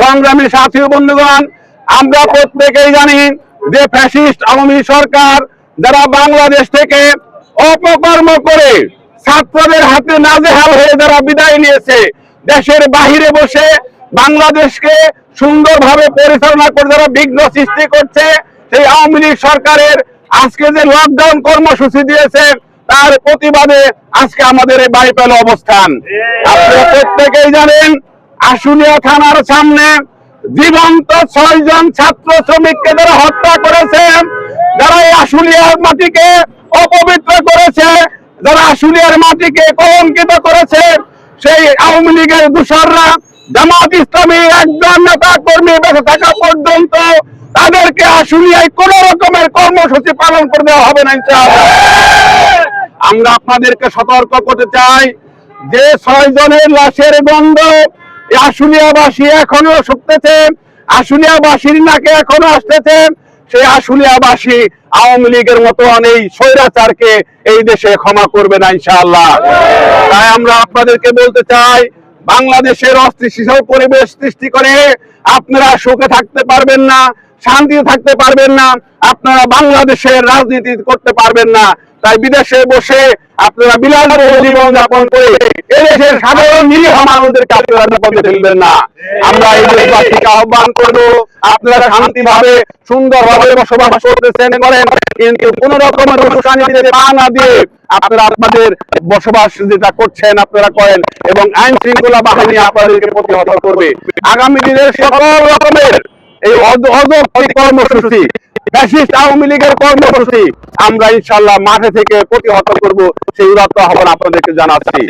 সংগ্রামী সাথী বন্ধুগণ, আমরা প্রত্যেকেই জানি যে ফ্যাসিস্ট আওয়ামী সরকার যারা বাংলাদেশ থেকে অপকর্ম করে ছাত্রদের হাতে নাজেহাল হয়ে যারা বিদায় নিয়েছে, দেশের বাহিরে বসে বাংলাদেশকে সুন্দরভাবে পরিচালনা করে যারা বিঘ্ন সৃষ্টি করছে, সেই আওয়ামী লীগ সরকারের আজকে যে লকডাউন কর্মসূচি দিয়েছে, তার প্রতিবাদে আজকে আমাদের এই বাইপাল অবস্থান। আপনারা প্রত্যেকেই জানেন আশুলিয়া থানার সামনে জীবন্ত ছয়জন ছাত্র শ্রমিককে যারা হত্যা করেছে, যারা এই আশুলিয়ার মাটিকে অপবিত্র করেছে, যারা আশুলিয়ার মাটিকে কলঙ্কিত করেছে, সেই আওয়ামী লীগের দূষররা, জামাত ইসলামী একজন নেতা কর্মী বেঁচে থাকা পর্যন্ত তাদেরকে আশুলিয়ায় কোন রকমের কর্মসূচি পালন করে দেওয়া হবে না আমরা আপনাদেরকে সতর্ক করতে চাই, যে ছয় জনের লাশের গন্ধ আশুলিয়াবাসী এখনও শুকতেছে, আশুলিয়াবাসীর নাকে এখনও আসতেছে। সেই আশুলিয়াবাসী আওয়ামী লীগের মতো অনেক স্বৈরাচারকে এই দেশে ক্ষমা করবে না ইনশাআল্লাহ। তাই আমরা আপনাদেরকে বলতে চাই, বাংলাদেশের অস্থিতিশীল পরিবেশ সৃষ্টি করে আপনারা সুখে থাকতে পারবেন না, শান্তিতে থাকতে পারবেন না, আপনারা বাংলাদেশের রাজনীতি করতে পারবেন না। তাই বিদেশে বসে আপনারা বিলাসবহুল জীবন যাপন করে এদেশের সাধারণ নিরীহ মানুষদেরকে আপনারা বিপদে ফেলবেন না। আমরা এই দেশবাসীকে আহ্বান করব, আপনারা শান্তিভাবে, সুন্দরভাবে বসবাস করতেছেন, করেন, কিন্তু কোন রকমের পা না দিয়ে আপনারা আপনাদের বসবাস যেটা করছেন আপনারা করেন এবং আইন শৃঙ্খলা বাহিনী আপনাদেরকে প্রতিহত করবে। আগামী দিনের সকল রকমের এই কর্মসূচি। আওয়ামী লীগের কর্মসূচি। আমরা ইনশাল্লাহ মাঠে থেকে প্রতিহত করব, সেই উদাত্ত আহ্বান আপনাদেরকে জানাচ্ছি।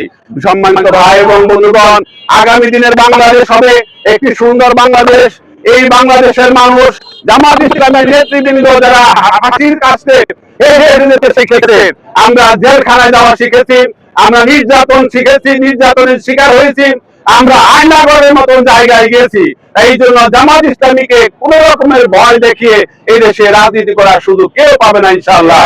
সম্মানিত ভাই এবং বন্ধুগণ, আগামী দিনের বাংলাদেশ হবে একটি সুন্দর বাংলাদেশ। এই বাংলাদেশের মানুষ, জামাত ইসলামের নেতৃবৃন্দ যারা হাসির কাছে শিখেছে। আমরা জেলখানায় যাওয়া শিখেছি, আমরা নির্যাতন শিখেছি, নির্যাতনের শিকার হয়েছি, আমরা আয়নাগরের মতন জায়গায় গিয়েছি। এই জন্য জামাত ইসলামীকে কোন রকমের ভয় দেখিয়ে এই দেশে রাজনীতি করার সুযোগ কেউ পাবে না ইনশাআল্লাহ।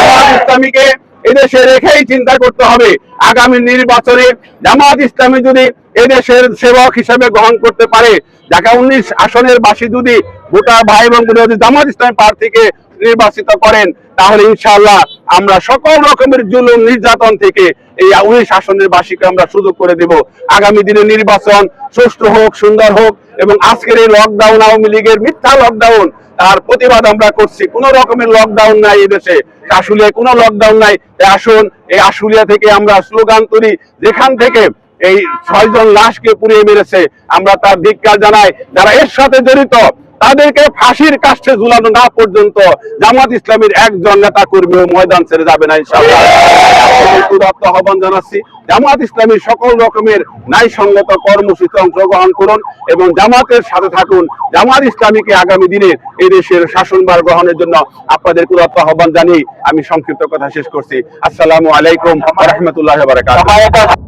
জামাত ইসলামীকে এদেশে রেখেই চিন্তা করতে হবে। আগামী নির্বাচনে জামাত ইসলামী যদি এদেশের সেবক হিসেবে গ্রহণ করতে পারে ঢাকা উনিশ আসনের বাসী যদি গোটা ভাই এবং জামাত ইসলামী প্রার্থীকে নির্বাচিত করেন, তাহলে ইনশাআল্লাহ আমরা সকল রকমের জুলুম নির্যাতন থেকে এই উনিশ আসনের বাসীকে আমরা সুযোগ করে দেব। আগামী দিনে নির্বাচন সুষ্ঠু হোক, সুন্দর হোক এবং আজকের এই লকডাউন আওয়ামী লীগের মিথ্যা লকডাউন তার প্রতিবাদ আমরা করছি। কোন রকমের লকডাউন নাই এই দেশে। আশুলিয়ায় কোনো লকডাউন নাই। আসুন, এই আশুলিয়া থেকে আমরা স্লোগান তুলি, যেখান থেকে এই ছয়জন লাশকে পুড়িয়ে মেরেছে। আমরা তার ধিক্কার জানাই, যারা এর সাথে জড়িত তাদেরকে ফাঁসির কাছে ঝুলানো না পর্যন্ত জামাত ইসলামের একজন নেতা কর্মীও ময়দান ছেড়ে যাবে না আহ্বান জানাচ্ছি, জামাত ইসলামীর সকল রকমের ন্যায়সঙ্গত কর্মসূচিতে অংশগ্রহণ করুন এবং জামাতের সাথে থাকুন। জামাত ইসলামীকে আগামী দিনে এই দেশের শাসনভার গ্রহণের জন্য আপনাদের উদাত্ত আহ্বান জানিয়ে আমি সংক্ষিপ্ত কথা শেষ করছি। আসসালামু আলাইকুম রহমতুল্লাহ বারাকাতুহু।